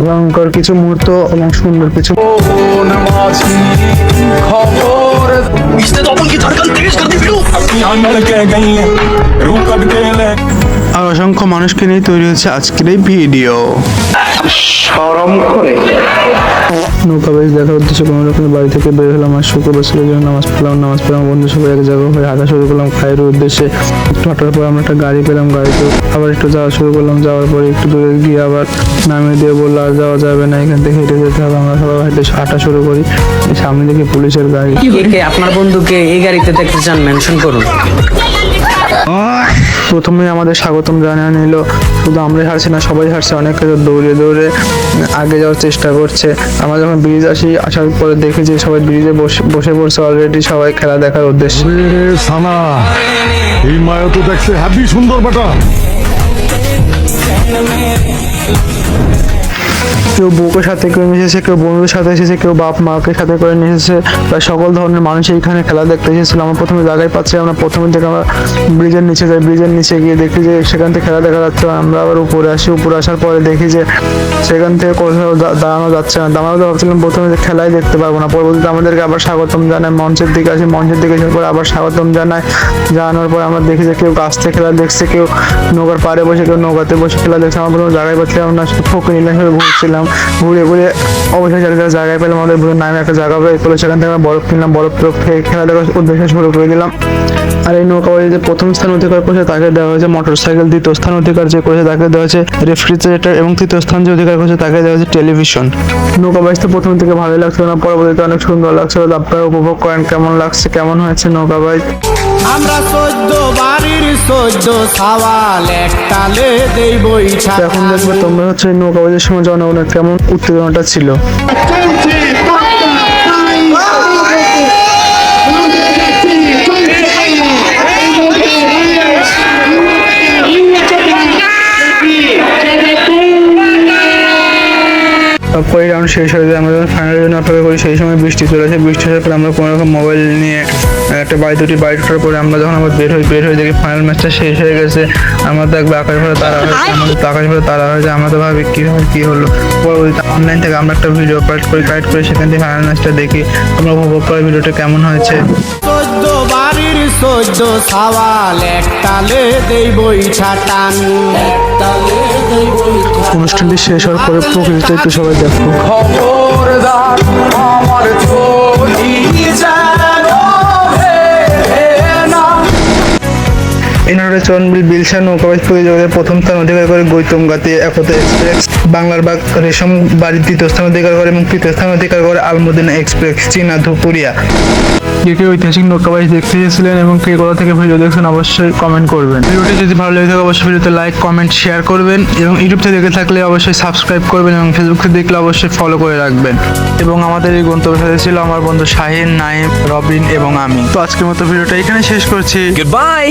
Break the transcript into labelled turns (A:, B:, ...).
A: ভয়ঙ্কর কিছু মুহূর্ত এবং সুন্দর কিছু
B: খবর।
A: আর অসংখ্য মানুষকে নিয়ে তৈরি হচ্ছে আজকের এই ভিডিও। সরম করে। নৌকা বাইজ দেখার উদ্দেশ্যে কোনো রকমের বাড়ি থেকে বের হলাম আর শুক্রবার ছিল জন্য নামাজ পড়লাম নামাজ পড়লাম বন্ধু সবাই এক জায়গা হয়ে হাঁটা শুরু করলাম খায়ের উদ্দেশ্যে। একটু হাঁটার পর আমরা একটা গাড়ি পেলাম গাড়িতে আবার একটু যাওয়া শুরু করলাম যাওয়ার পরে একটু দূরে গিয়ে আবার নামিয়ে দিয়ে বলল আর যাওয়া যাবে না এখান থেকে হেঁটে যেতে হবে। আমরা সবাই হেঁটে হাঁটা শুরু করি। সামনে দেখি পুলিশের গাড়ি।
C: আপনার বন্ধুকে এই গাড়িতে দেখতে চান মেনশন করুন।
A: প্রথমে আমাদের স্বাগতম জানিয়ে নিল। শুধু আমরাই হারছি না, সবাই হারছে, অনেক কিছু দৌড়ে দৌড়ে আগে যাওয়ার চেষ্টা করছে। আমরা যখন ব্রিজ আসি, আসার পরে দেখি যে সবাই ব্রিজে বসে বসে পড়ছে অলরেডি সবাই খেলা দেখার উদ্দেশ্যে।
D: এই মায়া তো দেখছে হ্যাপি সুন্দর বেটা।
A: কেউ বউকে সাথে করে নিয়ে এসেছে, কেউ বন্ধুদের সাথে এসেছে, কেউ বাপ মাকে সাথে করে নিয়ে এসেছে। প্রায় সকল ধরনের মানুষ এইখানে খেলা দেখতে এসেছিল। আমরা প্রথমে জায়গায় পাচ্ছি, আমরা প্রথমে থেকে আমরা ব্রিজের নিচে যাই। ব্রিজের নিচে গিয়ে দেখি যে সেখান থেকে খেলা দেখা যাচ্ছে। আমরা আবার উপরে আসি। উপরে আসার পরে দেখি যে সেখান থেকে কোথাও দাঁড়ানো যাচ্ছে না। দাঁড়ানো ভাবছিলাম প্রথমে যে খেলাই দেখতে পারব না। পরবর্তীতে আমাদেরকে আবার স্বাগতম জানায়। মঞ্চের দিকে আসি। মঞ্চের দিকে আসার পরে আবার স্বাগতম জানায়। জানানোর পর আমরা দেখি যে কেউ গাছতে খেলা দেখছে, কেউ নৌকার পাড়ে বসে, কেউ নৌকাতে বসে খেলা দেখছে। আমরা প্রথমে জায়গায় পাচ্ছিলাম না, শুধু ফোকে নিলাম ঘুরছিলাম। ঘুরে ঘুরে অবশ্যই জায়গায় জায়গায় পেলাম আমাদের ভুলে নামে একটা জায়গা করে সেখান থেকে আমরা বরফ কিনলাম বরফ টরফ খেয়ে খেলা দেখার উদ্দেশ্যে শুরু করে দিলাম। আর এই নৌকা যে প্রথম স্থান অধিকার করেছে তাকে দেওয়া হয়েছে মোটর সাইকেল দ্বিতীয় স্থান অধিকার যে করেছে তাকে দেওয়া হয়েছে রেফ্রিজারেটর এবং তৃতীয় স্থান যে অধিকার করেছে তাকে দেওয়া হয়েছে টেলিভিশন নৌকা বাইশ তো প্রথম থেকে ভালোই লাগছিল না পরবর্তীতে অনেক সুন্দর লাগছিল আপনারা উপভোগ করেন কেমন লাগছে কেমন হয়েছে নৌকা বাইশ
E: আমরা চোদ্দ বাড়ির চোদ্দ সাওয়াল একতালে দেই
A: এখন দেখবে তোমরা হচ্ছে নৌকা বাইজের সময় জনগণের কেমন উত্তেজনাটা ছিল। তারপরে রাউন্ড শেষ হয়ে যায়। আমরা যখন ফাইনালের জন্য অপেক্ষা করি, সেই সময় বৃষ্টি চলে আসে বৃষ্টি আসার পরে আমরা কোনো রকম মোবাইল নিয়ে একটা বাড়ি দুটি বাড়ি ওঠার পরে আমরা যখন আমরা বের হই বের হয়ে দেখি ফাইনাল ম্যাচটা শেষ হয়ে গেছে। আমরা তো একবার আকাশ ভরে তারা হয়েছে আমাদের তো আকাশ ভরে তারা হয়েছে আমরা তো ভাবি কী হয় কী হলো। পরবর্তীতে অনলাইন থেকে আমরা একটা ভিডিও কালেক্ট করি কালেক্ট করে সেখান থেকে ফাইনাল ম্যাচটা দেখি আমরা উপভোগ করি ভিডিওটা কেমন হয়েছে।
E: চোদ্দ বাড়ির চোদ্দ সাওয়াল এক দেই টান
A: অনুষ্ঠানটি শেষ হওয়ার পরে প্রকৃতিটা একটু সবাই দেখো।
B: খবরদার আমার চলি
A: এনারে চরণবিল বিলসা নৌকাবাজ প্রতিযোগিতায় প্রথম স্থান অধিকার করে গৌতম গাতি একতা এক্সপ্রেস বাংলার বাগ রেশম বাড়ি তৃতীয় স্থান অধিকার করে এবং তৃতীয় স্থান অধিকার করে আলমদিনা এক্সপ্রেস চীনা ধুপুরিয়া। কে কে ঐতিহাসিক নৌকাবাজ দেখতে চেয়েছিলেন এবং কে কোথা থেকে ভিডিও দেখছেন অবশ্যই কমেন্ট করবেন। ভিডিওটি যদি ভালো লেগে থাকে অবশ্যই ভিডিওতে লাইক কমেন্ট শেয়ার করবেন এবং ইউটিউব থেকে দেখে থাকলে অবশ্যই সাবস্ক্রাইব করবেন এবং ফেসবুক থেকে দেখলে অবশ্যই ফলো করে রাখবেন। এবং আমাদের এই গন্তব্য সাথে ছিল আমার বন্ধু শাহিন নাইম রবিন এবং আমি। তো আজকের মতো ভিডিওটা এখানে শেষ করছি।
F: বাই